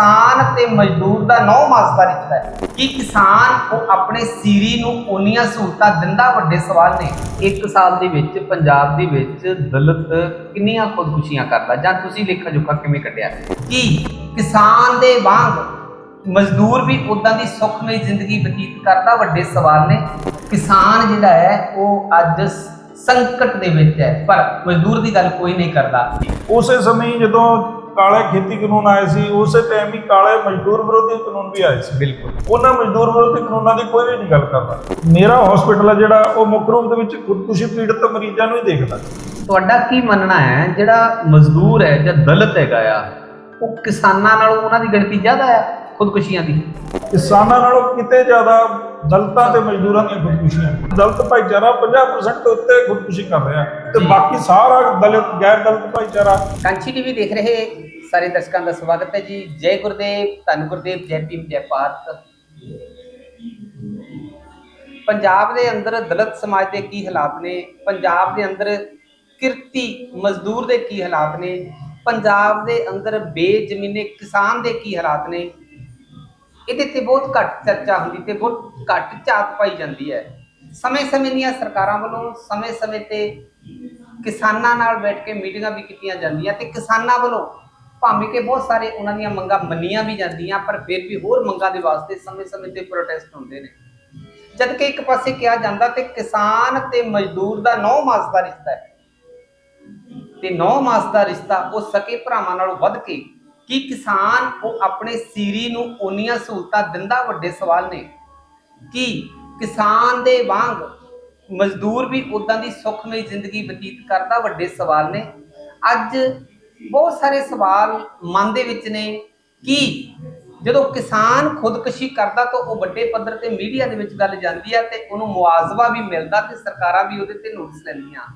ਕਿਸਾਨ ਤੇ ਮਜ਼ਦੂਰ ਦਾ 9 ਮਾਸ ਦਾ ਰਿਸ਼ਤਾ ਹੈ। ਕਿ ਕਿਸਾਨ ਉਹ ਆਪਣੇ ਸੀਰੀ ਨੂੰ ਉਨੀਆਂ ਸਹੂਲਤਾਂ ਦਿੰਦਾ, ਵੱਡੇ ਸਵਾਲ ਨੇ। ਇੱਕ ਸਾਲ ਦੇ ਵਿੱਚ, ਪੰਜਾਬ ਦੇ ਵਿੱਚ ਦਲਿਤ ਕਿੰਨੀਆਂ ਖੁਦਕੁਸ਼ੀਆਂ ਕਰਦਾ? ਜਾਂ ਤੁਸੀਂ ਲੇਖਾ ਜੋਖਾ ਕਿਵੇਂ ਕੱਢਿਆ? ਕਿ ਕਿਸਾਨ ਦੇ ਵਾਂਗ ਮਜ਼ਦੂਰ ਵੀ ਉਦਾਂ ਦੀ ਸੁਖਮਈ ਜ਼ਿੰਦਗੀ ਬਤੀਤ ਕਰਦਾ? ਵੱਡੇ ਸਵਾਲ ਨੇ। ਕਿਸਾਨ ਜਿਹੜਾ ਹੈ, ਉਹ ਅੱਜ ਸੰਕਟ ਦੇ ਵਿੱਚ ਹੈ, ਪਰ ਮਜ਼ਦੂਰ ਦੀ ਗੱਲ ਕੋਈ ਨਹੀਂ ਕਰਦਾ। ਉਸੇ ਸਮੇਂ ਜਦੋਂ ਕਾਲੇ ਖੇਤੀ ਕਾਨੂੰਨ ਆਏ ਸੀ ਉਸੇ ਟਾਈਮ ਹੀ ਕਾਲੇ ਮਜ਼ਦੂਰ ਵਿਰੋਧੀ ਕਾਨੂੰਨ ਵੀ ਆਏ ਸੀ। ਬਿਲਕੁਲ। ਉਹਨਾਂ ਮਜ਼ਦੂਰ ਵਿਰੋਧੀ ਕਾਨੂੰਨਾਂ ਦੀ ਕੋਈ ਵੀ ਨਹੀਂ ਗੱਲ ਕਰਦਾ। ਮੇਰਾ ਹਸਪੀਟਲ ਹੈ ਜਿਹੜਾ ਉਹ ਮੁੱਖ ਰੂਪ ਦੇ ਵਿੱਚ ਖੁਦਕੁਸ਼ੀ ਪੀੜਤ ਮਰੀਜ਼ਾਂ ਨੂੰ ਹੀ ਦੇਖਦਾ। ਤੁਹਾਡਾ ਕੀ ਮੰਨਣਾ ਹੈ? ਜਿਹੜਾ ਮਜ਼ਦੂਰ ਹੈ ਜਾਂ ਦਲਿਤ ਹੈਗਾ ਆ ਉਹ ਕਿਸਾਨਾਂ ਨਾਲੋਂ ਉਹਨਾਂ ਦੀ ਗਿਣਤੀ ਜ਼ਿਆਦਾ ਆ ਖੁਦਕੁਸ਼ੀਆਂ ਦੀ? ਕਿਸਾਨਾਂ ਨਾਲੋਂ ਕਿਤੇ ਜ਼ਿਆਦਾ ਦਲਿਤਾਂ ਤੇ ਮਜ਼ਦੂਰਾਂ ਦੀਆਂ ਖੁਦਕੁਸ਼ੀਆਂ। ਦਲਿਤ ਭਾਈਚਾਰਾ 50% ਤੋਂ ਉੱਤੇ ਖੁਦਕੁਸ਼ੀ ਕਰ ਰਿਹਾ। ਤੇ। ਬਾਕੀ ਸਾਰਾ ਦਲਿਤ ਗੈਰ ਦਲਿਤ ਭਾਈਚਾਰਾ। ਕਾਂਚੀ ਟੀਵੀ ਦੇਖ ਰਹੇ ਸਾਰੇ ਦਰਸ਼ਕਾਂ ਦਾ ਸਵਾਗਤ ਹੈ ਜੀ। ਜੈ ਗੁਰਦੇਵ ਧੰਨ ਗੁਰਦੇਵ ਜੈ ਭੀਮ ਜੈ ਭਾਰਤ। ਪੰਜਾਬ ਦੇ ਅੰਦਰ ਦਲਿਤ ਸਮਾਜ ਦੇ ਕੀ ਹਾਲਾਤ ਨੇ? ਪੰਜਾਬ ਦੇ ਅੰਦਰ ਕਿਰਤੀ ਮਜ਼ਦੂਰ ਦੇ ਕੀ ਹਾਲਾਤ ਨੇ? ਪੰਜਾਬ ਦੇ ਅੰਦਰ ਬੇਜ਼ਮੀਨੇ ਕਿਸਾਨ ਦੇ ਕੀ ਹਾਲਾਤ ਨੇ? ਇਹਦੇ ਤੇ ਬਹੁਤ ਘੱਟ ਚਰਚਾ ਹੁੰਦੀ ਤੇ ਬਹੁਤ ਘੱਟ ਝਾਤ ਪਾਈ ਜਾਂਦੀ ਹੈ। ਸਮੇਂ-ਸਮੇਂ ਦੀਆਂ ਸਰਕਾਰਾਂ ਵੱਲੋਂ ਸਮੇਂ-ਸਮੇਂ ਤੇ ਕਿਸਾਨਾਂ ਨਾਲ ਬੈਠ ਕੇ ਮੀਟਿੰਗਾਂ ਵੀ ਕੀਤੀਆਂ ਜਾਂਦੀਆਂ ਤੇ ਕਿਸਾਨਾਂ ਵੱਲੋਂ ਭਾਵੇਂ ਕਿ ਬਹੁਤ ਸਾਰੇ ਉਹਨਾਂ ਦੀਆਂ ਮੰਗਾਂ ਮੰਨੀਆਂ ਵੀ ਜਾਂਦੀਆਂ, ਪਰ ਫਿਰ ਵੀ ਹੋਰ ਮੰਗਾਂ ਦੇ ਵਾਸਤੇ ਸਮੇਂ-ਸਮੇਂ ਤੇ ਪ੍ਰੋਟੈਸਟ ਹੁੰਦੇ ਨੇ। ਜਦ ਕਿ ਇੱਕ ਪਾਸੇ ਕਿਹਾ ਜਾਂਦਾ ਤੇ ਕਿਸਾਨ ਤੇ ਮਜ਼ਦੂਰ ਦਾ 9 ਮਾਸ ਦਾ ਰਿਸ਼ਤਾ ਹੈ। ਤੇ 9 ਮਾਸ ਦਾ ਰਿਸ਼ਤਾ ਉਹ ਸਕੇ ਭਰਾਵਾਂ ਨਾਲੋਂ ਵੱਧ ਕੇ ਕੀ ਕਿਸਾਨ ਉਹ ਆਪਣੇ ਸੀਰੀ ਨੂੰ ਓਨੀਆਂ ਸਹੂਲਤਾਂ ਦਿੰਦਾ, ਵੱਡੇ ਸਵਾਲ ਨੇ। ਕਿ ਕਿਸਾਨ ਦੇ ਵਾਂਗ ਮਜ਼ਦੂਰ ਵੀ ਉਦਾਂ ਦੀ ਸੁਖਮਈ ਜ਼ਿੰਦਗੀ ਬਤੀਤ ਕਰਦਾ, ਵੱਡੇ ਸਵਾਲ ਨੇ। ਅੱਜ ਬਹੁਤ ਸਾਰੇ ਸਵਾਲ ਮਨ ਦੇ ਵਿੱਚ ਨੇ ਕਿ ਜਦੋਂ ਕਿਸਾਨ ਖੁਦਕੁਸ਼ੀ ਕਰਦਾ ਤਾਂ ਉਹ ਵੱਡੇ ਪੱਧਰ ਤੇ ਮੀਡੀਆ ਦੇ ਵਿੱਚ ਗੱਲ ਜਾਂਦੀ ਹੈ ਤੇ ਉਹਨੂੰ ਮੁਆਵਜ਼ਾ ਵੀ ਮਿਲਦਾ ਤੇ ਸਰਕਾਰਾਂ ਵੀ ਉਹਦੇ ਤੇ ਨੋਟਿਸ ਲੈਂਦੀਆਂ।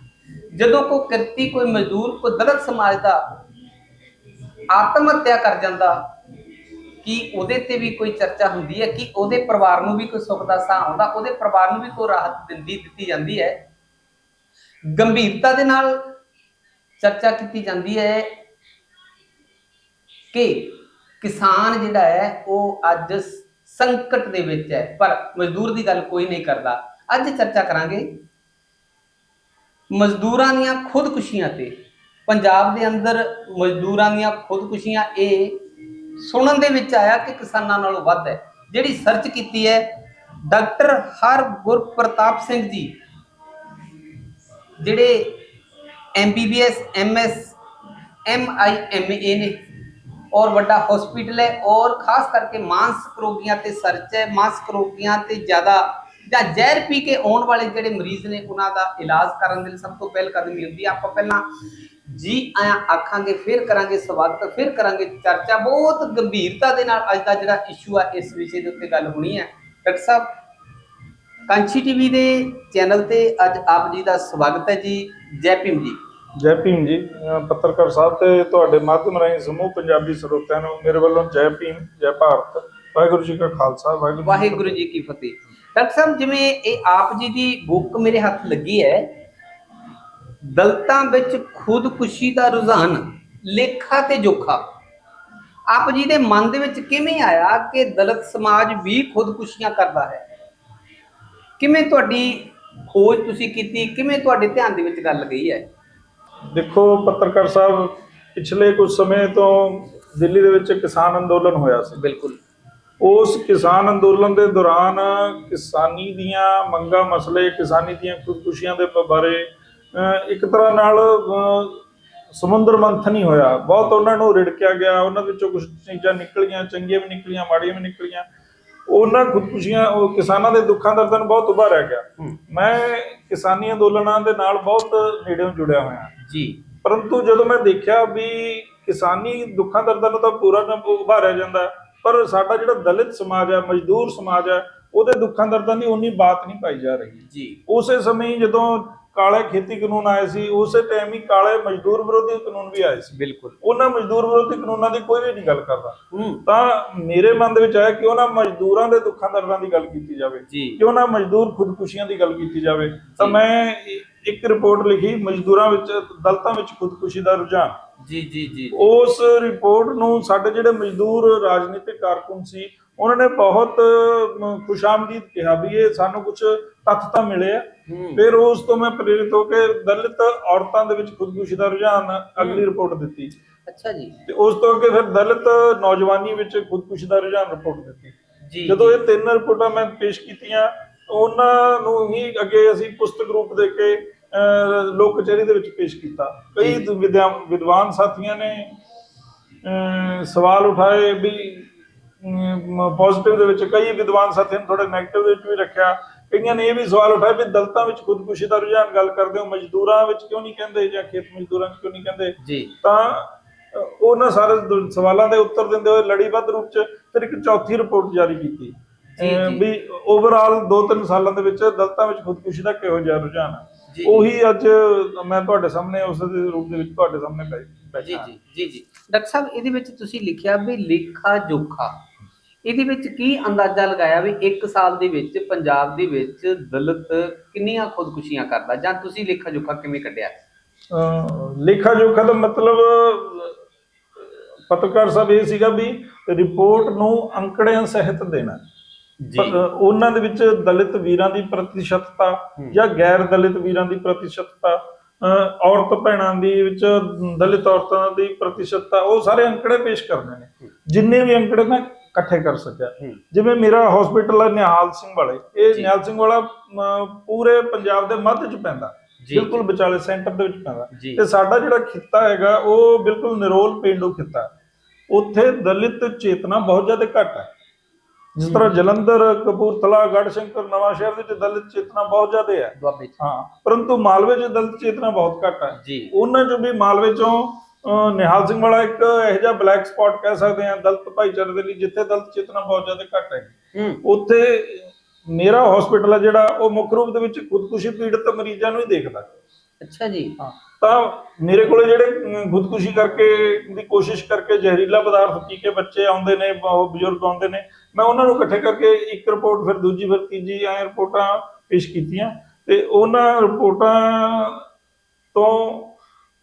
ਜਦੋਂ ਕੋਈ ਕਿਰਤੀ ਕੋਈ ਮਜ਼ਦੂਰ, ਕੋਈ ਦਲਿਤ ਸਮਾਜ ਦਾ ਆਤਮ ਹੱਤਿਆ ਕਰ ਜਾਂਦਾ। ਕਿ ਉਹਦੇ ਤੇ ਵੀ ਕੋਈ ਚਰਚਾ ਹੁੰਦੀ ਹੈ? ਕਿ ਉਹਦੇ ਪਰਿਵਾਰ ਨੂੰ ਵੀ ਕੋਈ ਸੁੱਖ ਦਾ ਸਾਹ ਆਉਂਦਾ? ਉਹਦੇ ਪਰਿਵਾਰ ਨੂੰ ਵੀ ਕੋਈ ਰਾਹਤ ਦਿੰਦੀ ਦਿੱਤੀ ਜਾਂਦੀ ਹੈ? ਗੰਭੀਰਤਾ ਦੇ ਨਾਲ ਚਰਚਾ ਕੀਤੀ ਜਾਂਦੀ ਹੈ ਕਿ ਕਿਸਾਨ ਜਿਹੜਾ ਹੈ, ਉਹ ਅੱਜ ਸੰਕਟ ਦੇ ਵਿੱਚ ਹੈ। ਪਰ ਮਜ਼ਦੂਰ ਦੀ ਗੱਲ ਕੋਈ ਨਹੀਂ ਕਰਦਾ। ਅੱਜ ਚਰਚਾ ਕਰਾਂਗੇ। ਮਜ਼ਦੂਰਾਂ ਦੀਆਂ ਖੁਦਕੁਸ਼ੀਆਂ ਤੇ। ਪੰਜਾਬ ਦੇ ਅੰਦਰ ਮਜ਼ਦੂਰਾਂ ਦੀਆਂ ਖੁਦਕੁਸ਼ੀਆਂ ਇਹ ਸੁਣਨ ਦੇ ਵਿੱਚ ਆਇਆ ਕਿ ਕਿਸਾਨਾਂ ਨਾਲੋਂ ਵੱਧ ਹੈ। ਜਿਹੜੀ ਸਰਚ ਕੀਤੀ ਹੈ, ਡਾਕਟਰ ਹਰ ਗੁਰਪ੍ਰਤਾਪ ਸਿੰਘ ਜੀ, ਜਿਹੜੇ ਐਮਬੀਬੀਐਸ ਐਮਐਸ ਐਮਆਈਐਮਏ ਨੇ ਔਰ ਵੱਡਾ ਹਸਪੀਟਲ ਹੈ ਔਰ ਖਾਸ ਕਰਕੇ ਮਾਨਸਿਕ ਰੋਗੀਆਂ ਤੇ ਸਰਚ ਹੈ ਮਾਨਸਿਕ ਰੋਗੀਆਂ ਤੇ ਜ਼ਿਆਦਾ ਜਾਂ ਜ਼ਹਿਰ ਪੀ ਕੇ ਆਉਣ ਵਾਲੇ ਜਿਹੜੇ ਮਰੀਜ਼ ਨੇ, ਉਹਨਾਂ ਦਾ ਇਲਾਜ ਕਰਨ ਦੇ ਲਈ ਸਭ ਤੋਂ ਪਹਿਲ ਕਦਮ ਹੀ ਹੁੰਦੀ ਹੈ। ਆਪਾਂ ਪਹਿਲਾਂ ਜੀ ਆਇਆਂ ਆਖਾਂਗੇ ਫਿਰ ਕਰਾਂਗੇ ਸਵਾਗਤ ਫਿਰ ਕਰਾਂਗੇ ਚਰਚਾ। ਬਹੁਤ ਗੰਭੀਰਤਾ ਦੇ ਨਾਲ ਅੱਜ ਦਾ ਜਿਹੜਾ ਇਸ਼ੂ ਆ ਇਸ ਵਿਸ਼ੇ ਦੇ ਉੱਤੇ ਗੱਲ ਹੋਣੀ ਹੈ। ਡਾਕਟਰ ਸਾਹਿਬ ਕਾਂਚੀ ਟੀਵੀ ਦੇ ਚੈਨਲ ਤੇ ਅੱਜ ਆਪ ਜੀ ਦਾ ਸਵਾਗਤ ਹੈ ਜੀ। ਜੈ ਭੀਮ ਜੀ। ਜੈ ਭੀਮ ਜੀ। ਪੱਤਰਕਾਰ ਸਾਹਿਬ ਤੇ ਤੁਹਾਡੇ ਮਾਧਿਅਮ ਰਾਹੀਂ ਸਮੂਹ ਪੰਜਾਬੀ ਸਰੋਤਿਆਂ ਨੂੰ ਮੇਰੇ ਵੱਲੋਂ ਜੈ ਭੀਮ ਜੈ ਭਾਰਤ ਵਾਹਿਗੁਰੂ ਜੀ ਕਾ ਖਾਲਸਾ ਵਾਹਿਗੁਰੂ ਵਾਹਿਗੁਰੂ ਜੀ ਕੀ ਫਤਿਹ। ਡਾਕਟਰ ਸਾਹਿਬ ਜਿਵੇਂ ਇਹ ਆਪ ਜੀ ਦੀ ਬੁੱਕ ਮੇਰੇ ਹੱਥ ਲੱਗੀ ਹੈ ਦਲਤਾਂ ਵਿੱਚ ਖੁਦਕੁਸ਼ੀ ਦਾ ਰੁਝਾਨ ਲੇਖਾ ਤੇ ਜੋਖਾ। ਆਪ ਜੀ ਦੇ ਮਨ ਦੇ ਵਿੱਚ ਕਿਵੇਂ ਆਇਆ ਕਿ ਦਲਿਤ ਸਮਾਜ ਵੀ ਖੁਦਕੁਸ਼ੀਆਂ ਕਰਦਾ ਹੈ? ਕਿਵੇਂ ਤੁਹਾਡੀ ਖੋਜ ਤੁਸੀਂ ਕੀਤੀ? ਕਿਵੇਂ ਤੁਹਾਡੇ ਧਿਆਨ ਦੇ ਵਿੱਚ ਗੱਲ ਗਈ ਹੈ? ਦੇਖੋ ਪੱਤਰਕਾਰ ਸਾਹਿਬ ਪਿਛਲੇ ਕੁਝ ਸਮੇਂ ਤੋਂ ਦਿੱਲੀ ਦੇ ਵਿੱਚ ਕਿਸਾਨ ਅੰਦੋਲਨ ਹੋਇਆ ਸੀ। ਬਿਲਕੁਲ। ਉਸ ਕਿਸਾਨ ਅੰਦੋਲਨ ਦੇ ਦੌਰਾਨ ਕਿਸਾਨੀ ਦੀਆਂ ਮੰਗਾਂ ਮਸਲੇ ਕਿਸਾਨੀ ਦੀਆਂ ਖੁਦਕੁਸ਼ੀਆਂ ਦੇ ਬਾਰੇ ਇੱਕ ਤਰ੍ਹਾਂ ਨਾਲ ਸਮੁੰਦਰ ਮੰਥਨ ਹੀ ਹੋਇਆ। ਬਹੁਤ ਉਹਨਾਂ ਨੂੰ ਰਿੜਕਿਆ ਗਿਆ ਉਹਨਾਂ ਵਿੱਚੋਂ ਕੁਝ ਚੀਜ਼ਾਂ ਨਿਕਲੀਆਂ ਚੰਗੀਆਂ ਵੀ ਨਿਕਲੀਆਂ ਮਾੜੀਆਂ ਵੀ ਨਿਕਲੀਆਂ। ਉਹਨਾਂ ਖੁਦਕੁਸ਼ੀਆਂ ਉਹ ਕਿਸਾਨਾਂ ਦੇ ਦੁੱਖਾਂ ਦਰਦਾਂ ਨੂੰ ਬਹੁਤ ਉਭਾਰਿਆ ਗਿਆ। ਮੈਂ ਕਿਸਾਨੀ ਅੰਦੋਲਨਾਂ ਦੇ ਨਾਲ ਬਹੁਤ ਨੇੜਿਓਂ ਜੁੜਿਆ ਹੋਇਆ। ਜੀ। ਪਰੰਤੂ ਜਦੋਂ ਮੈਂ ਦੇਖਿਆ ਵੀ ਕਿਸਾਨੀ ਦੁੱਖਾਂ ਦਰਦਾਂ ਨੂੰ ਤਾਂ ਪੂਰਾ ਨਾ ਉਭਾਰਿਆ ਜਾਂਦਾ ਪਰ ਸਾਡਾ ਜਿਹੜਾ ਦਲਿਤ ਸਮਾਜ ਹੈ ਮਜ਼ਦੂਰ ਸਮਾਜ ਹੈ ਉਹਦੇ ਦੁੱਖਾਂ ਦਰਦਾਂ ਦੀ ਉਨੀ ਬਾਤ ਨਹੀਂ ਪਾਈ ਜਾ ਰਹੀ। ਜੀ। ਉਸੇ ਸਮੇਂ ਜਦੋਂ ਕਾਲੇ ਖੇਤੀ ਕਾਨੂੰਨ ਆਏ ਸੀ ਉਸੇ ਟਾਈਮ ਹੀ ਕਾਲੇ ਮਜ਼ਦੂਰ ਵਿਰੋਧੀ ਕਾਨੂੰਨ ਵੀ ਆਏ ਸੀ। ਬਿਲਕੁਲ। ਉਹਨਾਂ ਮਜ਼ਦੂਰ ਵਿਰੋਧੀ ਕਾਨੂੰਨਾਂ ਦੀ ਕੋਈ ਵੀ ਨਹੀਂ ਗੱਲ ਕਰਦਾ। ਤਾਂ ਮੇਰੇ ਮਨ ਦੇ ਵਿੱਚ ਆਇਆ ਕਿ ਉਹਨਾਂ ਮਜ਼ਦੂਰਾਂ ਦੇ ਦੁੱਖਾਂ ਦਰਦਾਂ ਦੀ ਗੱਲ ਕੀਤੀ ਜਾਵੇ। ਜੀ। ਕਿਉਂ ਨਾ ਮਜ਼ਦੂਰ ਖੁਦਕੁਸ਼ੀਆਂ ਦੀ ਗੱਲ ਕੀਤੀ ਜਾਵੇ। ਤਾਂ। ਮੈਂ ਇੱਕ ਰਿਪੋਰਟ ਲਿਖੀ ਮਜ਼ਦੂਰਾਂ ਵਿੱਚ ਦਲਤਾਂ ਵਿੱਚ ਖੁਦਕੁਸ਼ੀ ਦਾ ਰੁਝਾਨ। ਜੀ ਜੀ ਜੀ। ਉਸ ਰਿਪੋਰਟ ਨੂੰ ਸਾਡੇ ਜਿਹੜੇ ਮਜ਼ਦੂਰ ਰਾਜਨੀਤਿਕ ਕਾਰਕੁਨ ਸੀ ਉਹਨਾਂ ਨੇ ਬਹੁਤ ਖੁਸ਼ਾਮਦੀਦ ਕਿਹਾ ਵੀ ਇਹ ਸਾਨੂੰ ਕੁਝ ਤੱਥ ਤਾਂ ਮਿਲੇ ਆ। ਫਿਰ ਉਸ ਤੋਂ ਮੈਂ ਪ੍ਰੇਰਿਤ ਹੋ ਕੇ ਦਲਿਤ ਔਰਤਾਂ ਦੇ ਵਿੱਚ ਖੁਦਕੁਸ਼ੀ ਦਾ ਰੁਝਾਨ ਅਗਲੀ ਰਿਪੋਰਟ ਦਿੱਤੀ। ਅੱਛਾ ਜੀ। ਤੇ ਉਸ ਤੋਂ ਅੱਗੇ ਫਿਰ ਦਲਿਤ ਨੌਜਵਾਨੀ ਵਿੱਚ ਖੁਦਕੁਸ਼ੀ ਦਾ ਰੁਝਾਨ ਰਿਪੋਰਟ ਦਿੱਤੀ। ਜੀ ਜਦੋਂ ਇਹ ਤਿੰਨ ਰਿਪੋਰਟਾਂ ਮੈਂ ਪੇਸ਼ ਕੀਤੀਆਂ ਉਹਨਾਂ ਨੂੰ ਹੀ ਅੱਗੇ ਅਸੀਂ ਪੁਸਤਕ ਰੂਪ ਦੇ ਕੇ ਲੋਕ ਕਚਹਿਰੀ ਦੇ ਵਿੱਚ ਪੇਸ਼ ਕੀਤਾ। ਕਈ ਵਿਦਵਾਨ ਸਾਥੀਆਂ ਨੇ ਸਵਾਲ ਉਠਾਏ ਵੀ ਪੋਜ਼ਿਟਿਵ ਦੇ ਵਿੱਚ ਕਈ ਵਿਦਵਾਨ ਸਾਥੀਆਂ ਨੇ ਥੋੜੇ 네ਗੇਟਿਵ ਦੇ ਵਿੱਚ ਵੀ ਰੱਖਿਆ। ਕਈਆਂ ਨੇ ਇਹ ਵੀ ਸਵਾਲ ਉਠਾਏ ਵੀ ਦਲਿਤਾਂ ਵਿੱਚ ਖੁਦਕੁਸ਼ੀ ਦਾ ਰੁਝਾਨ ਗੱਲ ਕਰਦੇ ਹੋ ਮਜ਼ਦੂਰਾਂ ਵਿੱਚ ਕਿਉਂ ਨਹੀਂ ਕਹਿੰਦੇ ਜਾਂ ਖੇਤ ਮਜ਼ਦੂਰਾਂ ਵਿੱਚ ਕਿਉਂ ਨਹੀਂ ਕਹਿੰਦੇ? ਤਾਂ ਉਹਨਾਂ ਸਾਰੇ ਸਵਾਲਾਂ ਦੇ ਉੱਤਰ ਦਿੰਦੇ ਹੋਏ ਲੜੀਬੱਧ ਰੂਪ ਚ ਫਿਰ ਇੱਕ ਚੌਥੀ ਰਿਪੋਰਟ ਜਾਰੀ ਕੀਤੀ। ਵੀ ਓਵਰਆਲ 2-3 ਸਾਲਾਂ ਦੇ ਵਿੱਚ ਦਲਤਾਂ ਵਿੱਚ ਖੁਦਕੁਸ਼ੀ ਦਾ ਕਿਹੋ ਜਿਹਾ ਰੁਝਾਨ ਹੈ। ਉਹੀ ਅੱਜ ਮੈਂ ਤੁਹਾਡੇ ਸਾਹਮਣੇ ਉਸ ਦੇ ਰੂਪ ਦੇ ਵਿੱਚ ਤੁਹਾਡੇ ਸਾਹਮਣੇ ਬੈਠਾ। ਜੀ ਜੀ ਜੀ ਜੀ। ਡਾਕਟਰ ਸਾਹਿਬ ਇਹਦੇ ਵਿੱਚ ਤੁਸੀਂ ਲਿਖਿਆ ਵੀ ਲੇਖਾ ਜੋਖਾ ਇਹਦੇ ਵਿੱਚ ਕੀ ਅੰਦਾਜ਼ਾ ਲਗਾਇਆ ਵੀ 1 ਸਾਲ ਦੇ ਵਿੱਚ ਪੰਜਾਬ ਦੇ ਵਿੱਚ ਦਲਿਤ ਕਿੰਨੀਆਂ ਖੁਦਕੁਸ਼ੀਆਂ ਕਰਦਾ? ਜਾਂ ਤੁਸੀਂ ਲੇਖਾ ਜੋਖਾ ਕਿਵੇਂ ਕੱਢਿਆ? ਅ, ਲੇਖਾ ਜੋਖਾ ਦਾ ਮਤਲਬ ਪੱਤਰਕਾਰ ਸਾਹਿਬ ਇਹ ਸੀਗਾ ਵੀ ਰਿਪੋਰਟ ਨੂੰ ਅੰਕੜਿਆਂ ਸਹਿਤ ਦੇਣਾ। ਪਰ ਉਹਨਾਂ ਦੇ ਵਿੱਚ ਦਲਿਤ ਵੀਰਾਂ ਦੀ ਪ੍ਰਤੀਸ਼ਤਤਾ। ਜਾਂ ਗੈਰ ਦਲਿਤ ਵੀਰਾਂ ਦੀ ਪ੍ਰਤੀਸ਼ਤਤਾ ਔਰਤ ਭੈਣਾਂ ਦੀ ਵਿੱਚ ਦਲਿਤ ਔਰਤਾਂ ਦੀ ਪ੍ਰਤੀਸ਼ਤਤਾ ਉਹ ਸਾਰੇ ਅੰਕੜੇ ਪੇਸ਼ ਕਰਨੇ ਨੇ। ਜਿੰਨੇ ਵੀ ਅੰਕੜੇ ਮੈਂ ਇਕੱਠੇ ਕਰ ਸਕਿਆ। ਜਿਵੇਂ ਮੇਰਾ ਹਸਪੀਟਲ ਹੈ ਨਿਹਾਲ ਸਿੰਘ ਵਾਲੇ ਇਹ। ਨਿਹਾਲ ਸਿੰਘ ਵਾਲਾ ਪੂਰੇ ਪੰਜਾਬ ਦੇ ਮੱਧ ਚ ਪੈਂਦਾ। ਬਿਲਕੁਲ ਵਿਚਾਲੇ ਸੈਂਟਰ ਦੇ ਵਿੱਚ ਪੈਂਦਾ। ਤੇ ਸਾਡਾ ਜਿਹੜਾ ਖਿੱਤਾ ਹੈਗਾ ਉਹ ਬਿਲਕੁਲ ਨਿਰੋਲ ਪੇਂਡੂ ਖਿੱਤਾ। ਉੱਥੇ ਦਲਿਤ ਚੇਤਨਾ ਬਹੁਤ ਜ਼ਿਆਦਾ ਘੱਟ ਹੈ। ਜਿਸ ਤਰ੍ਹਾਂ ਜਲੰਧਰ ਕਪੂਰਥਲਾ ਗੜਸ਼ੰਕਰ ਨਵਾਂ ਸ਼ਹਿਰ ਵਿੱਚ ਦਲਿਤ ਚੇਤਨਾ ਬਹੁਤ ਜ਼ਿਆਦਾ ਹੈ। ਦੁਆਬੇ ਹਾਂ ਪਰੰਤੂ ਮਾਲਵੇ 'ਚ ਦਲਿਤ ਚੇਤਨਾ ਬਹੁਤ ਘੱਟ ਹੈ। ਜੀ। ਉਹਨਾਂ 'ਚੋਂ ਵੀ ਮਾਲਵੇ 'ਚੋਂ ਨਿਹਾਲ ਸਿੰਘ ਵਾਲਾ ਇੱਕ ਇਹੋ ਜਿਹਾ ਬਲੈਕ ਸਪੌਟ ਕਹਿ ਸਕਦੇ ਹਾਂ ਦਲਿਤ ਭਾਈਚਾਰੇ ਦੇ ਲਈ ਜਿੱਥੇ ਦਲਿਤ ਚੇਤਨਾ ਬਹੁਤ ਜ਼ਿਆਦਾ ਘੱਟ ਹੈ। ਉੱਥੇ ਮੇਰਾ ਹਸਪੀਟਲ ਹੈ ਜਿਹੜਾ ਉਹ ਮੁੱਖ ਰੂਪ ਦੇ ਵਿੱਚ ਖੁਦਕੁਸ਼ੀ ਪੀੜਤ ਮਰੀਜ਼ਾਂ ਨੂੰ ਹੀ ਦੇਖਦਾ। ਅੱਛਾ ਜੀ। ਤਾਂ ਮੇਰੇ ਕੋਲੇ ਜਿਹੜੇ ਖੁਦਕੁਸ਼ੀ ਕਰਕੇ ਦੀ ਕੋਸ਼ਿਸ਼ ਕਰਕੇ ਜ਼ਹਿਰੀਲਾ ਪਦਾਰਥ ਪੀ ਕੇ ਬੱਚੇ ਆਉਂਦੇ ਨੇ ਉਹ ਬਜ਼ੁਰਗ ਆਉਂਦੇ ਨੇ ਮੈਂ ਉਹਨਾਂ ਨੂੰ ਇਕੱਠੇ ਕਰਕੇ ਇੱਕ ਰਿਪੋਰਟ ਫਿਰ ਦੂਜੀ ਫਿਰ ਤੀਜੀ ਐ ਰਿਪੋਰਟਾਂ ਪੇਸ਼ ਕੀਤੀਆਂ। ਤੇ ਉਹਨਾਂ ਰਿਪੋਰਟਾਂ ਤੋਂ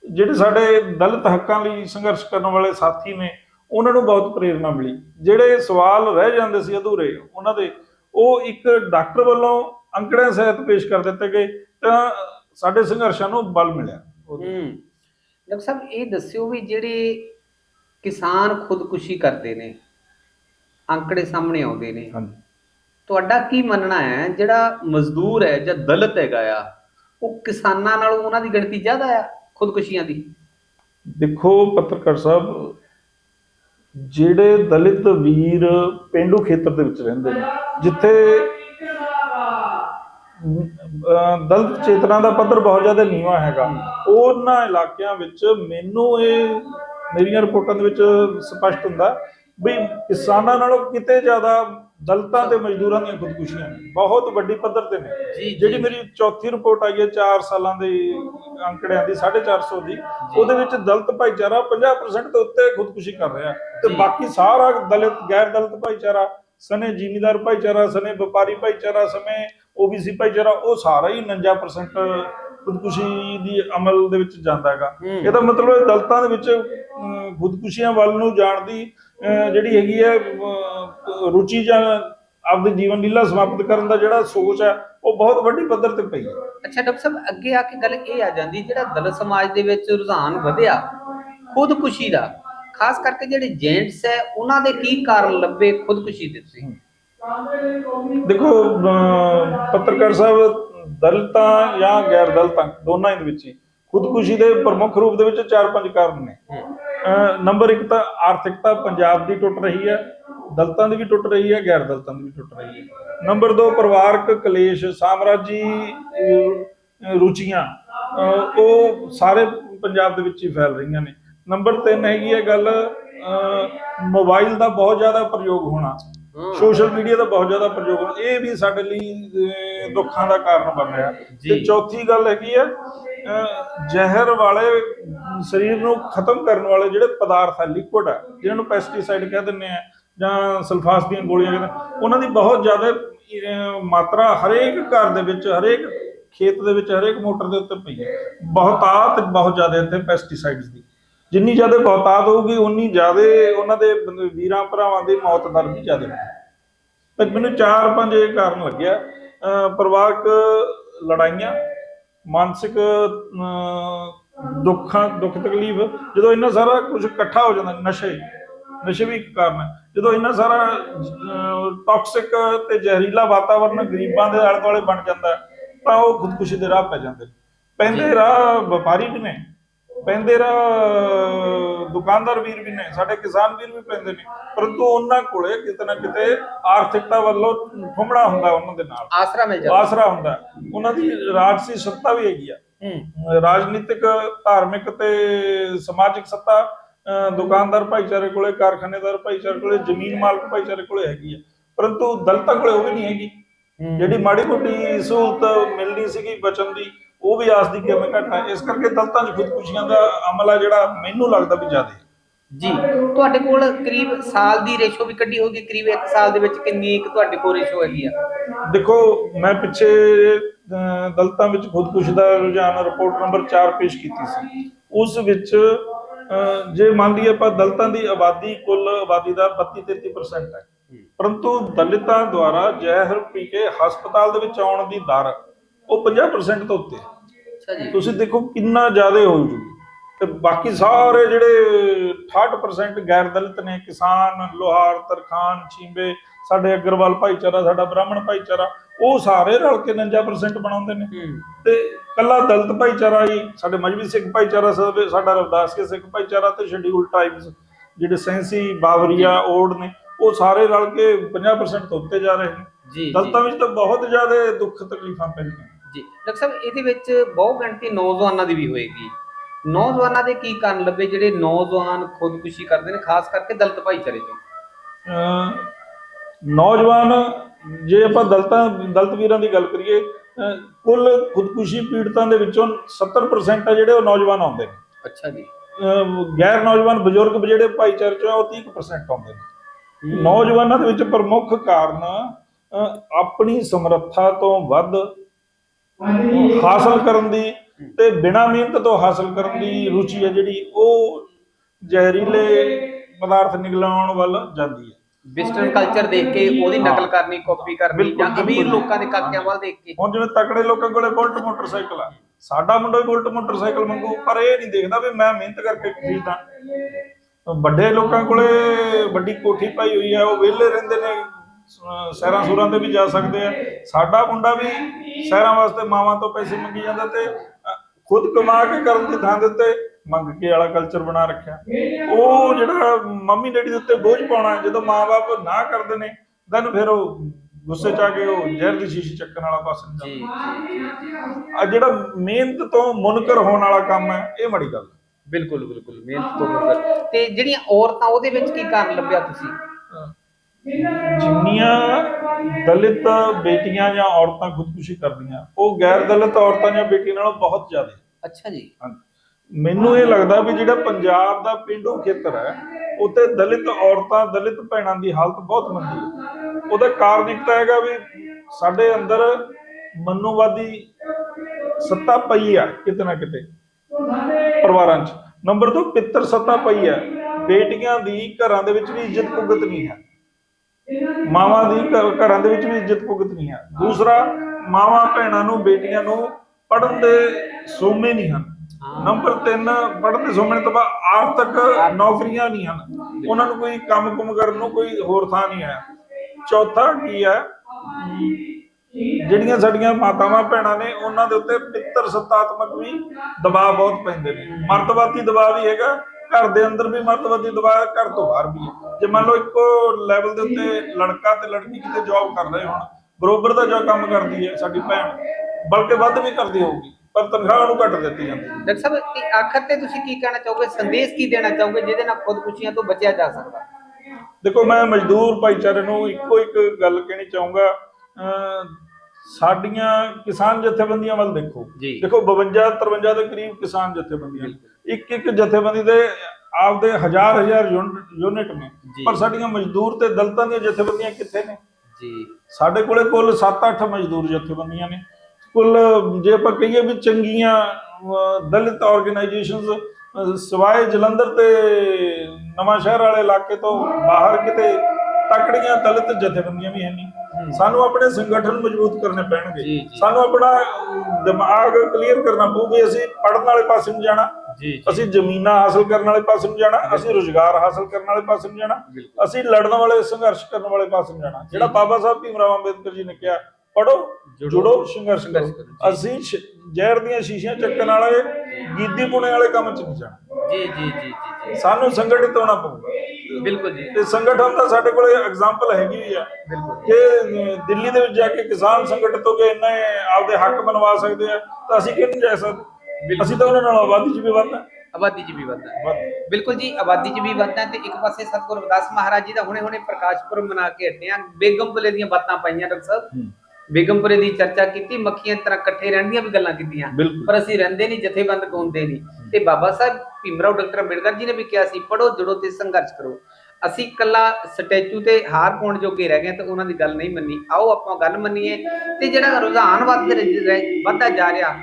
ਜਿਹੜੇ ਸਾਡੇ ਦਲਿਤ ਹੱਕਾਂ ਲਈ ਸੰਘਰਸ਼ ਕਰਨ ਵਾਲੇ ਸਾਥੀ ਨੇ ਉਹਨਾਂ ਨੂੰ ਬਹੁਤ ਪ੍ਰੇਰਣਾ ਮਿਲੀ। ਜਿਹੜੇ ਸਵਾਲ ਰਹਿ ਜਾਂਦੇ ਸੀ ਅਧੂਰੇ ਉਹਨਾਂ ਦੇ ਉਹ ਇੱਕ ਡਾਕਟਰ ਵੱਲੋਂ ਅੰਕੜਿਆਂ ਸਹਿਤ ਪੇਸ਼ ਕਰ ਦਿੱਤੇ ਗਏ ਤਾਂ ਸਾਡੇ ਸੰਘਰਸ਼ਾਂ ਨੂੰ ਬਲ ਮਿਲਿਆ। ਹੂੰ। ਡਾਕਟਰ ਸਾਹਿਬ ਇਹ ਦੱਸਿਓ ਵੀ ਜਿਹੜੇ ਕਿਸਾਨ ਖੁਦਕੁਸ਼ੀ ਕਰਦੇ ਨੇ ਅੰਕੜੇ ਸਾਹਮਣੇ ਆਉਂਦੇ ਨੇ ਹਾਂਜੀ। ਤੁਹਾਡਾ ਕੀ ਮੰਨਣਾ ਹੈ? ਜਿਹੜਾ ਮਜ਼ਦੂਰ ਹੈ ਜਾਂ ਦਲਿਤ ਹੈਗਾ ਆ ਉਹ ਕਿਸਾਨਾਂ ਨਾਲੋਂ ਉਹਨਾਂ ਦੀ ਗਿਣਤੀ ਜ਼ਿਆਦਾ ਆ? ਖੁਦਕੁਸ਼ੀਆਂ ਦੀ। ਦੇਖੋ ਪੱਤਰਕਾਰ ਸਾਹਿਬ, ਜਿਹੜੇ ਦਲਿਤ ਵੀਰ ਪਿੰਡੂ ਖੇਤਰ ਦੇ ਵਿੱਚ ਰਹਿੰਦੇ ਨੇ, ਜਿੱਥੇ ਦਲਿਤ ਚੇਤਨਾ ਦਾ ਪੱਧਰ ਬਹੁਤ ਜ਼ਿਆਦਾ ਨੀਵਾਂ ਹੈਗਾ, ਉਹਨਾਂ ਇਲਾਕਿਆਂ ਵਿੱਚ ਮੈਨੂੰ ਇਹ ਮੇਰੀਆਂ ਰਿਪੋਰਟਾਂ ਦੇ ਵਿੱਚ ਸਪਸ਼ਟ ਹੁੰਦਾ ਵੀ ਕਿਸਾਨਾਂ ਨਾਲੋਂ ਕਿਤੇ ਜ਼ਿਆਦਾ ਦਲਿਤਾਂ ਤੇ ਮਜ਼ਦੂਰਾਂ ਦੀਆਂ ਖੁਦਕੁਸ਼ੀਆਂ ਨੇ। ਬਹੁਤ ਵੱਡੀ ਪੱਧਰ ਤੇ ਨੇ। ਜਿਹੜੀ ਮੇਰੀ ਚੌਥੀ ਰਿਪੋਰਟ ਆਈ ਹੈ 4 ਸਾਲਾਂ ਦੇ ਅੰਕੜਿਆਂ ਦੀ 450 ਦੀ ਉਹਦੇ ਵਿੱਚ ਦਲਿਤ ਭਾਈਚਾਰਾ 50% ਤੋਂ ਉੱਤੇ ਖੁਦਕੁਸ਼ੀ ਕਰ ਰਿਹਾ। ਤੇ। ਬਾਕੀ ਸਾਰਾ ਦਲਿਤ ਗੈਰ ਦਲਿਤ ਭਾਈਚਾਰਾ ਸਨੇ ਜ਼ਿਮੀਦਾਰ ਭਾਈਚਾਰਾ ਸਨੇ ਵਪਾਰੀ ਭਾਈਚਾਰਾ ਸਮੇਂ ਓਬੀਸੀ ਭਾਈਚਾਰਾ ਉਹ ਸਾਰਾ ਹੀ 49% ਖੁਦਕੁਸ਼ੀ ਦੀ ਅਮਲ ਦੇ ਵਿੱਚ ਜਾਂਦਾ ਹੈਗਾ। ਇਹਦਾ ਮਤਲਬ ਹੈ ਦਲਿਤਾਂ ਦੇ ਵਿੱਚ ਅਮ, ਖੁਦਕੁਸ਼ੀਆਂ ਵੱਲ ਨੂੰ ਜਾਣ ਦੀ ਜਿਹੜੀ ਹੈਗੀ ਹੈ ਰੁਚੀ ਜਾਂ ਆਪਦੇ ਜੀਵਨ ਲੀਲਾ ਸਮਾਪਤ ਕਰਨ ਦਾ ਜਿਹੜਾ ਸੋਚ ਹੈ ਉਹ ਬਹੁਤ ਵੱਡੀ ਪੱਧਰ ਤੇ ਪਈ। ਹੈ ਅੱਛਾ ਡਾਕਟਰ ਸਾਹਿਬ ਅੱਗੇ ਆ ਕੇ ਗੱਲ ਇਹ ਆ ਜਾਂਦੀ ਜਿਹੜਾ ਦਲਿਤ ਸਮਾਜ ਦੇ ਵਿੱਚ ਰੁਝਾਨ ਵਧਿਆ ਖੁਦਕੁਸ਼ੀ ਦਾ ਖਾਸ ਕਰਕੇ ਜਿਹੜੇ ਜੈਂਟਸ ਹੈ ਉਹਨਾਂ ਦੇ ਕੀ ਕਾਰਨ ਲੱਭੇ ਖੁਦਕੁਸ਼ੀ ਦੇ ਤੁਸੀਂ? ਦੇਖੋ ਪੱਤਰਕਾਰ ਸਾਹਿਬ ਦਲਤਾਂ ਜਾਂ ਗੈਰ ਦਲਤਾਂ, ਦੋਨਾਂ ਦੇ ਵਿੱਚ ਹੀ। ਖੁਦਕੁਸ਼ੀ ਦੇ ਪ੍ਰਮੁੱਖ ਰੂਪ ਦੇ ਵਿੱਚ ਚਾਰ ਪੰਜ ਕਾਰਨ ਨੇ। ਨੰਬਰ ਇੱਕ ਤਾਂ ਆਰਥਿਕਤਾ ਪੰਜਾਬ ਦੀ ਟੁੱਟ ਰਹੀ ਹੈ, ਦਲਤਾਂ ਦੀ ਵੀ ਟੁੱਟ ਰਹੀ ਹੈ, ਗੈਰ ਦਲਤਾਂ ਦੀ ਵੀ ਟੁੱਟ ਰਹੀ ਹੈ। ਨੰਬਰ 2 ਪਰਿਵਾਰਕ ਕਲੇਸ਼, ਸਾਮਰਾਜੀ ਰੁਚੀਆਂ ਉਹ ਸਾਰੇ ਪੰਜਾਬ ਦੇ ਵਿੱਚ ਹੀ ਫੈਲ ਰਹੀਆਂ ਨੇ। ਨੰਬਰ 3 ਹੈਗੀ ਹੈ ਗੱਲ ਮੋਬਾਈਲ ਦਾ ਬਹੁਤ ਜ਼ਿਆਦਾ ਪ੍ਰਯੋਗ ਹੋਣਾ। ਸੋਸ਼ਲ ਮੀਡੀਆ ਦਾ ਬਹੁਤ ਜ਼ਿਆਦਾ ਪ੍ਰਯੋਗ ਇਹ ਵੀ ਸਾਡੇ ਲਈ ਦੁੱਖਾਂ ਦਾ ਕਾਰਨ ਬਣ ਰਿਹਾ। ਤੇ। ਚੌਥੀ ਗੱਲ ਹੈਗੀ ਹੈ ਜ਼ਹਿਰ ਵਾਲੇ ਸਰੀਰ ਨੂੰ ਖਤਮ ਕਰਨ ਵਾਲੇ ਜਿਹੜੇ ਪਦਾਰਥ ਹੈ ਲਿਕੁਇਡ ਹੈ ਜਿਹਨਾਂ ਨੂੰ ਪੈਸਟੀਸਾਈਡ ਕਹਿ ਦਿੰਦੇ ਆ ਜਾਂ ਸਲਫਾਸ ਦੀਆਂ ਗੋਲੀਆਂ ਕਹਿੰਦੇ ਉਹਨਾਂ ਦੀ ਬਹੁਤ ਜ਼ਿਆਦਾ ਮਾਤਰਾ ਹਰੇਕ ਘਰ ਦੇ ਵਿੱਚ ਹਰੇਕ ਖੇਤ ਦੇ ਵਿੱਚ ਹਰੇਕ ਮੋਟਰ ਦੇ ਉੱਤੇ ਪਈ ਹੈ ਬਹੁਤਾਤ ਬਹੁਤ ਜ਼ਿਆਦਾ ਇੱਥੇ ਪੈਸਟੀਸਾਈਡਸ ਦੀ। ਜਿੰਨੀ ਜ਼ਿਆਦਾ ਬਹੁਤਾਤ ਹੋਊਗੀ ਉਨੀ ਜ਼ਿਆਦਾ ਉਹਨਾਂ ਦੇ ਵੀਰਾਂ ਭਰਾਵਾਂ ਦੀ ਮੌਤ ਦਰ ਵੀ ਜ਼ਿਆਦਾ ਹੋਊਗੀ। ਪਰ ਮੈਨੂੰ ਚਾਰ ਪੰਜ ਇਹ ਕਾਰਨ ਲੱਗਿਆ। ਪਰਿਵਾਰਕ ਲੜਾਈਆਂ ਮਾਨਸਿਕ ਦੁੱਖਾਂ ਦੁੱਖ ਤਕਲੀਫ ਜਦੋਂ ਇੰਨਾ ਸਾਰਾ ਕੁਝ ਇਕੱਠਾ ਹੋ ਜਾਂਦਾ ਨਸ਼ੇ ਨਸ਼ੇ ਵੀ ਇੱਕ ਕਾਰਨ ਹੈ। ਜਦੋਂ ਇੰਨਾ ਸਾਰਾ ਟਾਕਸਿਕ ਤੇ ਜ਼ਹਿਰੀਲਾ ਵਾਤਾਵਰਨ ਗਰੀਬਾਂ ਦੇ ਆਲੇ ਦੁਆਲੇ ਬਣ ਜਾਂਦਾ ਤਾਂ ਉਹ ਖੁਦਕੁਸ਼ੀ ਦੇ ਰਾਹ ਪੈ ਜਾਂਦੇ ਪੈਂਦੇ ਰਾਹ ਵਪਾਰੀ ਵੀ ਨੇ। ਪੈਂਦੇ ਰਾਹ ਦੁਕਾਨਦਾਰ ਵੀਰ ਵੀ ਨੇ ਸਾਡੇ ਕਿਸਾਨ ਵੀਰ ਵੀ ਪੈਂਦੇ ਨੇ। ਪਰੰਤੂ ਉਹਨਾਂ ਕੋਲੇ ਕਿਤੇ ਨਾ ਕਿਤੇ ਆਰਥਿਕਤਾ ਵੱਲੋਂ ਠੁੰਮਣਾ ਹੁੰਦਾ ਉਹਨਾਂ ਦੇ ਨਾਲ। ਆਸਰਾ ਮਿਲ ਜਾਂਦਾ। ਆਸਰਾ ਹੁੰਦਾ। ਉਹਨਾਂ ਦੀ ਰਾਜਸੀ ਸੱਤਾ ਵੀ ਹੈਗੀ ਆ। ਰਾਜਨੀਤਿਕ ਧਾਰਮਿਕ ਤੇ ਸਮਾਜਿਕ ਸੱਤਾ ਦੁਕਾਨਦਾਰ ਭਾਈਚਾਰੇ ਕੋਲੇ ਕਾਰਖਾਨੇਦਾਰ ਭਾਈਚਾਰੇ ਕੋਲੇ ਜ਼ਮੀਨ ਮਾਲਕ ਭਾਈਚਾਰੇ ਕੋਲੇ ਹੈਗੀ ਆ। ਪਰੰਤੂ ਦਲਤਾਂ ਕੋਲੇ ਉਹ ਵੀ ਨਹੀਂ ਹੈਗੀ। ਜਿਹੜੀ ਮਾੜੀ ਮੋਟੀ ਸਹੂਲਤ ਮਿਲਣੀ ਸੀਗੀ ਬਚਨ ਦੀ ਉਹ ਵੀ ਆਸ ਦੀ ਕਿਵੇਂ ਘਟਨਾ ਇਸ ਕਰਕੇ ਦਲਤਾਂ 'ਚ ਖੁਦਕੁਸ਼ੀਆਂ ਦਾ ਅਮਲ ਆ ਜਿਹੜਾ ਮੈਨੂੰ ਲੱਗਦਾ ਵੀ ਜ਼ਿਆਦਾ ਹੈ। ਜੀ। ਤੁਹਾਡੇ ਕੋਲ ਕਰੀਬ ਸਾਲ ਦੀ ਰੇਸ਼ੋ ਵੀ ਕੱਢੀ ਹੋਗੀ ਕਰੀਬ 1 ਸਾਲ ਦੇ ਵਿੱਚ ਕਿੰਨੀ ਇੱਕ ਤੁਹਾਡੇ ਕੋਲ ਰੇਸ਼ੋ ਹੈਗੀ ਆ? ਦੇਖੋ ਮੈਂ ਪਿੱਛੇ ਅਹ, ਦਲਤਾਂ ਵਿੱਚ ਖੁਦਕੁਸ਼ੀ ਦਾ ਰੁਝਾਨ ਰਿਪੋਰਟ ਨੰਬਰ 4 ਪੇਸ਼ ਕੀਤੀ ਸੀ। ਉਸ ਵਿੱਚ ਅਹ, ਜੇ ਮੰਨ ਲਈਏ ਆਪਾਂ ਦਲਤਾਂ ਦੀ ਆਬਾਦੀ ਕੁੱਲ ਆਬਾਦੀ ਦਾ 32-33% ਹੈ। ਪਰੰਤੂ ਦਲਿਤਾਂ ਦੁਆਰਾ ਜ਼ਹਿਰ ਪੀ ਕੇ ਹਸਪਤਾਲ ਦੇ ਵਿੱਚ ਆਉਣ ਦੀ ਦਰ ਉਹ 50% ਤੋਂ ਉੱਤੇ। ਹੈ ਅੱਛਾ ਜੀ। ਤੁਸੀਂ ਦੇਖੋ ਕਿੰਨਾ ਜ਼ਿਆਦਾ ਹੋ ਜੂ। ਤੇ ਬਾਕੀ ਸਾਰੇ ਜਿਹੜੇ 68% ਗੈਰ ਦਲਿਤ ਨੇ ਕਿਸਾਨ ਲੋਹਾਰ ਤਰਖਾਨ ਛੀਂਬੇ ਸਾਡੇ ਅਗਰਵਾਲ ਭਾਈਚਾਰਾ ਸਾਡਾ ਬ੍ਰਾਹਮਣ ਭਾਈਚਾਰਾ ਉਹ ਸਾਰੇ ਰਲ ਕੇ 49% ਬਣਾਉਂਦੇ ਨੇ। ਤੇ ਕੱਲਾ ਦਲਿਤ ਭਾਈਚਾਰਾ ਹੀ ਸਾਡੇ ਮਜਬੀ ਸਿੱਖ ਭਾਈਚਾਰਾ ਸਾਡਾ ਰਵਦਾਸ ਕੇ ਸਿੱਖ ਭਾਈਚਾਰਾ ਤੇ ਸ਼ਡਿਊਲ ਟ੍ਰਾਈਬਸ ਜਿਹੜੇ ਸੈਂਸੀ ਬਾਵਰੀਆ ਓੜ ਨੇ ਉਹ ਸਾਰੇ ਰਲ ਕੇ 50% ਤੋਂ ਉੱਤੇ ਜਾ ਰਹੇ ਨੇ। ਦਲਿਤਾਂ ਵਿੱਚ ਤਾਂ ਬਹੁਤ ਜ਼ਿਆਦਾ ਦੁੱਖ ਤਕਲੀਫਾਂ ਪੈਂਦੀਆਂ ਜੀ। ਡਾਕਟਰ ਸਾਹਿਬ ਇਹਦੇ ਵਿੱਚ ਬਹੁ ਗਿਣਤੀ ਨੌਜਵਾਨਾਂ ਦੀ ਵੀ ਹੋਏਗੀ। ਨੌਜਵਾਨਾਂ ਦੇ ਕੀ ਕਾਰਨ ਲੱਭੇ? ਜਿਹੜੇ ਨੌਜਵਾਨ ਖੁਦਕੁਸ਼ੀ ਕਰਦੇ ਨੇ ਖਾਸ ਕਰਕੇ ਦਲਿਤ ਭਾਈਚਾਰੇ ਚੋਂ। ਨੌਜਵਾਨ ਜੇ ਆਪਾਂ ਦਲਤਾਂ ਦਲਤ ਵੀਰਾਂ ਦੀ ਗੱਲ ਕਰੀਏ ਕੁੱਲ ਖੁਦਕੁਸ਼ੀ ਪੀੜਤਾਂ ਦੇ ਵਿੱਚੋਂ 70% ਆ ਜਿਹੜੇ ਉਹ ਨੌਜਵਾਨ ਆਉਂਦੇ ਨੇ। ਅੱਛਾ ਜੀ। ਗੈਰ ਨੌਜਵਾਨ ਬਜ਼ੁਰਗ ਜਿਹੜੇ ਭਾਈਚਾਰੇ ਚੋਂ ਉਹ 30% ਆਉਂਦੇ ਨੇ। ਨੌਜਵਾਨਾਂ ਦੇ ਵਿੱਚ ਪ੍ਰਮੁੱਖ ਕਾਰਨ ਆਪਣੀ ਸਮਰੱਥਾ ਤੋਂ ਵੱਧ ਹਾਸਲ ਕਰਨ ਦੀ ਤੇ ਬਿਨਾਂ ਮਿਹਨਤ ਤੋਂ ਹਾਸਲ ਕਰਨ ਦੀ ਰੁਚੀ ਹੈ ਜਿਹੜੀ ਉਹ ਜ਼ਹਿਰੀਲੇ ਪਦਾਰਥ ਨਿਗਲਾਉਣ ਵੱਲ ਜਾਂਦੀ ਹੈ। ਵੈਸਟਰਨ ਕਲਚਰ ਦੇਖ ਕੇ ਉਹਦੀ ਨਕਲ ਕਰਨੀ ਕਾਪੀ ਕਰਨੀ ਜਾਂ ਅਮੀਰ। ਲੋਕਾਂ ਦੇ ਕਾਕਿਆਂ ਵੱਲ ਦੇਖ ਕੇ। ਹੁਣ ਜਿਵੇਂ ਤਕੜੇ ਲੋਕਾਂ ਕੋਲੇ ਬੁਲਟ ਮੋਟਰਸਾਈਕਲ ਆ। ਸਾਡਾ ਮੁੰਡਾ ਵੀ ਬੁਲਟ ਮੋਟਰਸਾਈਕਲ ਮੰਗੂ ਪਰ ਇਹ ਨਹੀਂ ਦੇਖਦਾ ਵੀ ਮੈਂ ਮਿਹਨਤ ਕਰਕੇ ਖਰੀਦਾਂ। ਵੱਡੇ ਲੋਕਾਂ ਕੋਲੇ ਵੱਡੀ ਕੋਠੀ ਪਾਈ ਹੋਈ ਆ ਉਹ ਵਿਹਲੇ ਰਹਿੰਦੇ ਨੇ ਅਹ ਸੂਰਾਂ ਤੇ ਵੀ ਜਾ ਸਕਦੇ ਆ। ਸਾਡਾ ਮੁੰਡਾ ਵੀ ਸੈਰਾਂ ਵਾਸਤੇ ਮਾਵਾਂ ਤੋਂ ਪੈਸੇ ਮੰਗੀ ਜਾਂਦਾ ਤੇ ਖੁਦ ਕਮਾ ਕੇ ਕਰਨ ਦੀ ਥਾਂ ਦੇ ਉੱਤੇ ਮੰਗ ਕੇ ਵਾਲਾ ਕਲਚਰ ਬਣਾ ਰੱਖਿਆ। ਉਹ ਜਿਹੜਾ ਮੰਮੀ ਡੈਡੀ ਦੇ ਉੱਤੇ ਬੋਝ ਪਾਉਣਾ, ਜਦੋਂ ਮਾਪੇ ਨਾ ਕਰਦੇ ਨੇ ਦੈਨ ਫਿਰ ਉਹ ਗੁੱਸੇ ਚ ਆ ਕੇ ਉਹ ਜ਼ਹਿਰ ਦੀ ਸ਼ੀਸ਼ੀ ਚੱਕਣ ਵਾਲਾ ਪਾਸੇ ਨੂੰ ਜਾਂਦਾ ਆ ਜਿਹੜਾ ਮਿਹਨਤ ਤੋਂ ਮੁਨਕਰ ਹੋਣ ਵਾਲਾ ਕੰਮ ਹੈ, ਇਹ ਮਾੜੀ ਗੱਲ ਬਿਲਕੁਲ ਬਿਲਕੁਲ, ਮਿਹਨਤ ਤੋਂ ਮੁਕਰ ਤੇ ਜਿਹੜੀਆਂ ਔਰਤਾਂ, ਉਹਦੇ ਵਿੱਚ ਕੀ ਕਾਰਨ ਲੱਭਿਆ ਤੁਸੀਂ? ਜਿੰਨੀਆਂ ਦਲਿਤ ਬੇਟੀਆਂ ਜਾਂ ਔਰਤਾਂ ਖੁਦਕੁਸ਼ੀ ਕਰਦੀਆਂ ਉਹ ਗੈਰ ਦਲਿਤ ਔਰਤਾਂ ਜਾਂ ਬੇਟੀਆਂ ਨਾਲੋਂ ਬਹੁਤ ਜ਼ਿਆਦਾ। ਅੱਛਾ ਜੀ। ਮੈਨੂੰ ਇਹ ਲੱਗਦਾ ਵੀ ਜਿਹੜਾ ਪੰਜਾਬ ਦਾ ਪਿੰਡੂ ਖੇਤਰ ਹੈ ਉੱਥੇ ਦਲਿਤ ਔਰਤਾਂ ਦਲਿਤ ਭੈਣਾਂ ਦੀ ਹਾਲਤ ਬਹੁਤ ਮੰਦੀ ਹੈ। ਉਹਦਾ ਕਾਰਨ ਇੱਕ ਤਾਂ ਹੈਗਾ ਵੀ ਸਾਡੇ ਅੰਦਰ ਮਨੂਵਾਦੀ ਸੱਤਾ ਪਈ ਆ ਕਿਤੇ ਨਾ ਕਿਤੇ ਪਰਿਵਾਰਾਂ 'ਚ। ਨੰਬਰ 2 ਪਿੱਤਰ ਸੱਤਾ ਪਈ ਹੈ ਬੇਟੀਆਂ ਦੀ ਘਰਾਂ ਦੇ ਵਿੱਚ ਵੀ ਇੱਜ਼ਤ ਭੁਗਤ ਨਹੀਂ ਹੈ। ਮਾਵਾਂ ਦੀ ਘਰ- ਦੇ ਵਿੱਚ ਵੀ ਇੱਜ਼ਤ ਨਹੀਂ ਹੈ ਦੂਸਰਾ ਮਾਵਾਂ ਭੈਣਾਂ ਨੂੰ ਬੇਟੀਆਂ ਨੂੰ ਪੜਨ ਦੇ ਸੋਮੇ ਨਹੀਂ ਹਨ। ਨੰਬਰ 3 ਪੜਨ ਦੇ ਸੋਮੇ ਤੋਂ ਬਾਅਦ ਆਰਥਿਕ ਨੌਕਰੀਆਂ ਨਹੀਂ ਹਨ। ਉਹਨਾਂ ਨੂੰ ਕੋਈ ਕੰਮ ਕੁਮ ਕਰਨ ਨੂੰ ਕੋਈ ਹੋਰ ਥਾਂ ਨਹੀਂ ਹੈ। ਚੌਥਾ ਕੀ ਹੈ? ਜਿਹੜੀਆਂ ਸਾਡੀਆਂ ਮਾਤਾਵਾਂ ਭੈਣਾਂ ਨੇ ਉਹਨਾਂ ਦੇ ਉੱਤੇ ਪਿੱਤਰ ਸੱਤਾਤਮਕ ਵੀ ਦਬਾਅ ਬਹੁਤ ਪੈਂਦੇ ਨੇ। ਮਰਦਵਾਦੀ ਦਬਾਅ ਵੀ ਹੈਗਾ ਘਰ ਦੇ ਅੰਦਰ ਵੀ ਮਰਦਵਾਦੀ ਦਬਾਅ ਘਰ ਤੋਂ ਬਾਹਰ ਵੀ ਹੈ। ਜੇ ਮੰਨ ਲਓ ਇੱਕੋ ਲੈਵਲ ਦੇ ਉੱਤੇ ਲੜਕਾ ਤੇ ਲੜਕੀ ਕਿਤੇ ਜੌਬ ਕਰ ਰਹੇ ਹੋਣ ਬਰੋਬਰ ਦਾ ਜੋ ਕੰਮ ਕਰਦੀ ਹੈ ਸਾਡੀ ਭੈਣ ਬਲਕਿ ਵੱਧ ਵੀ ਕਰਦੀ ਹੋਊਗੀ ਪਰ ਤਨਖਾਹ ਉਹਨੂੰ ਘੱਟ ਦਿੱਤੀ ਜਾਂਦੀ ਹੈ। ਡਾਕਟਰ ਸਾਹਿਬ ਤੇ ਆਖਰ ਤੇ ਤੁਸੀਂ ਕੀ ਕਹਿਣਾ ਚਾਹੋਗੇ? ਸੰਦੇਸ਼ ਕੀ ਦੇਣਾ ਚਾਹੋਗੇ ਜਿਹਦੇ ਨਾਲ ਖੁਦਕੁਸ਼ੀਆਂ ਤੋਂ ਬਚਿਆ ਜਾ ਸਕਦਾ? ਦੇਖੋ ਮੈਂ ਮਜ਼ਦੂਰ ਭਾਈਚਾਰੇ ਨੂੰ ਇੱਕੋ ਇੱਕ ਗੱਲ ਕਹਿਣੀ ਚਾਹੂੰਗਾ ਸਾਡੀਆਂ ਕਿਸਾਨ ਜਥੇਬੰਦੀਆਂ ਵੱਲ ਦੇਖੋ। ਜੀ। ਦੇਖੋ 52 53 ਦੇ ਕਰੀਬ ਕਿਸਾਨ ਜਥੇਬੰਦੀਆਂ ਨੇ। ਇੱਕ ਇੱਕ ਜਥੇਬੰਦੀ ਦੇ ਆਪਦੇ ਹਜ਼ਾਰ ਹਜ਼ਾਰ ਯੂਨਿਟ ਯੂਨਿਟ ਨੇ। ਪਰ ਸਾਡੀਆਂ ਮਜ਼ਦੂਰ ਤੇ ਦਲਤਾਂ ਦੀਆਂ ਜਥੇਬੰਦੀਆਂ ਕਿੱਥੇ ਨੇ? ਜੀ। ਸਾਡੇ ਕੋਲੇ ਕੁੱਲ 7-8 ਮਜ਼ਦੂਰ ਜਥੇਬੰਦੀਆਂ ਨੇ। ਕੁੱਲ ਜੇ ਆਪਾਂ ਕਹੀਏ ਵੀ ਚੰਗੀਆਂ ਦਲਿਤ ਆਰਗੇਨਾਈਜੇਸ਼ਨਸ ਸਿਵਾਏ ਜਲੰਧਰ ਤੇ ਨਵਾਂ ਸ਼ਹਿਰ ਵਾਲੇ ਇਲਾਕੇ ਤੋਂ ਬਾਹਰ ਕਿਤੇ ਤਕੜੀਆਂ ਦਲਿਤ ਜਥੇਬੰਦੀਆਂ ਵੀ ਹੈ। ਨਹੀਂ ਸਾਨੂੰ ਆਪਣੇ ਸੰਗਠਨ ਮਜ਼ਬੂਤ ਕਰਨੇ ਪੈਣਗੇ। ਸਾਨੂੰ ਆਪਣਾ ਦਿਮਾਗ ਕਲੀਅਰ ਕਰਨਾ ਪਊ ਵੀ ਅਸੀਂ ਪੜਨ ਵਾਲੇ ਪਾਸੇ ਨੂੰ ਜਾਣਾ। ਅਸੀਂ ਜ਼ਮੀਨਾਂ ਹਾਸਲ ਕਰਨ ਵਾਲੇ ਪਾਸੇ ਨੂੰ ਜਾਣਾ ਅਸੀਂ ਰੋਜ਼ਗਾਰ ਹਾਸਲ ਕਰਨ ਵਾਲੇ ਪਾਸੇ ਨੂੰ ਜਾਣਾ ਅਸੀਂ ਲੜਨ ਵਾਲੇ ਸੰਘਰਸ਼ ਕਰਨ ਵਾਲੇ ਪਾਸੇ ਨੂੰ ਜਾਣਾ। ਜਿਹੜਾ ਬਾਬਾ ਸਾਹਿਬ ਭੀਮਰਾਵ ਅੰਬੇਦਕਰ ਜੀ ਨੇ ਕਿਹਾ ਪੜੋ ਜੁੜੋ ਸੰਘਰਸ਼ ਕਰੋ। ਅਸੀਂ ਜ਼ਹਿਰ ਦੀਆਂ ਸ਼ੀਸ਼ੀਆਂ ਚੱਕਣ ਵਾਲੇ ਗੀਦੀ ਪੁਣੇ ਵਾਲੇ ਕੰਮ ਚ ਨਹੀਂ ਜਾਣਾ। ਜੀ ਜੀ ਜੀ ਜੀ ਸਾਨੂੰ ਸੰਗਠਿਤ ਹੋਣਾ ਪਊਗਾ। ਬਿਲਕੁਲ ਜੀ। ਤੇ ਸੰਗਠਨ ਦਾ ਸਾਡੇ ਕੋਲੇ ਐਗਜ਼ਾਮਪਲ ਹੈਗੀ ਆ। ਬਿਲਕੁਲ। ਕਿ ਦਿੱਲੀ ਦੇ ਵਿੱਚ ਜਾ ਕੇ ਕਿਸਾਨ ਸੰਗਠਿਤ ਹੋ ਕੇ ਇੰਨੇ ਆਪਦੇ ਹੱਕ ਬਣਵਾ ਸਕਦੇ ਆ ਤਾਂ ਅਸੀਂ ਕਿਉਂ ਨਹੀਂ ਜਾ ਸਕਦੇ? ਅਸੀਂ ਤਾਂ ਉਹਨਾਂ ਨਾਲ ਆਬਾਦੀ 'ਚ ਵੀ ਵੱਧਣਾ ਆਬਾਦੀ ਚ ਵੀ। ਵੱਧ ਬਿਲਕੁਲ ਜੀ ਆਬਾਦੀ ਚ ਵੀ ਵੱਧਦਾ ਹੈ ਤੇ ਇੱਕ ਪਾਸੇ ਸਤਿਗੁਰੂ ਰਵਿਦਾਸ ਮਹਾਰਾਜ ਜੀ ਦਾ ਹੁਣੇ ਹੁਣੇ ਪ੍ਰਕਾਸ਼ ਪੁਰਬ ਮਨਾ ਕੇ ਹਟੇ ਆ ਬੇਗਮਪੁਰੇ ਦੀਆਂ ਬਾਤਾਂ ਪਾਈਆਂ ਡਾਕਟਰ ਸਾਹਿਬ। ਬੇਗਮਪੁਰੇ ਦੀ ਚਰਚਾ ਕੀਤੀ ਮੱਖੀਆਂ ਤਰ੍ਹਾਂ ਇਕੱਠੇ ਰਹਿਣ ਦੀਆਂ ਵੀ ਗੱਲਾਂ ਕੀਤੀਆਂ। ਪਰ ਅਸੀਂ ਰਹਿੰਦੇ ਨਹੀਂ ਜਥੇਬੰਦ ਗਾਉਂਦੇ ਨਹੀਂ। ਤੇ ਬਾਬਾ ਸਾਹਿਬ ਭੀਮਰਾਓ ਡਾਕਟਰ ਅੰਬੇਡਕਰ ਜੀ ਨੇ ਵੀ ਕਿਹਾ ਸੀ ਪੜੋ ਜੁੜੋ ਤੇ ਸੰਘਰਸ਼ ਕਰੋ। ਅਸੀਂ ਕੱਲਾ ਸਟੈਚੂ ਤੇ ਹਾਰ ਪਾਉਣ ਜੋਗੇ ਰਹਿ ਗਏ ਤਾਂ ਉਹਨਾਂ ਦੀ ਗੱਲ ਨਹੀਂ ਮੰਨੀ। ਆਓ ਆਪਾਂ ਗੱਲ ਮੰਨੀਏ। ਤੇ ਜਿਹੜਾ ਰੁਝਾਨ ਵੱਧ ਵੱਧਦਾ ਜਾ ਰਿਹਾ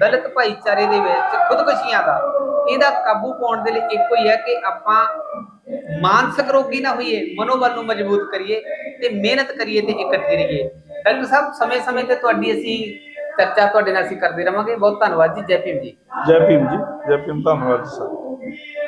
ਦਲਿਤ ਭਾਈਚਾਰੇ ਦੇ ਵਿੱਚ ਖੁਦਕੁਸ਼ੀਆਂ ਦਾ, ਇਹਦਾ ਕਾਬੂ ਪਾਉਣ ਦੇ ਲਈ ਇੱਕੋ ਹੀ ਹੈ ਕਿ ਆਪਾਂ ਮਾਨਸਿਕ ਰੋਗੀ ਨਾ ਹੋਈਏ, ਮਨੋਬਲ ਨੂੰ ਮਜ਼ਬੂਤ ਕਰੀਏ ਤੇ ਮਿਹਨਤ ਕਰੀਏ ਤੇ ਇਕੱਠੇ ਰਹੀਏ। ਡਾਕਟਰ ਸਾਹਿਬ, ਸਮੇਂ-ਸਮੇਂ ਤੇ ਤੁਹਾਡੀ ਅਸੀਂ ਚਰਚਾ ਤੁਹਾਡੇ ਨਾਲ ਅਸੀਂ ਕਰਦੇ ਰਵਾਂਗੇ। ਬਹੁਤ ਧੰਨਵਾਦ ਜੀ, ਜੈ ਭੀਮ ਜੀ। ਜੈ ਭੀਮ ਜੀ, ਜੈ ਭੀਮ, ਧੰਨਵਾਦ ਜੀ ਸਰ।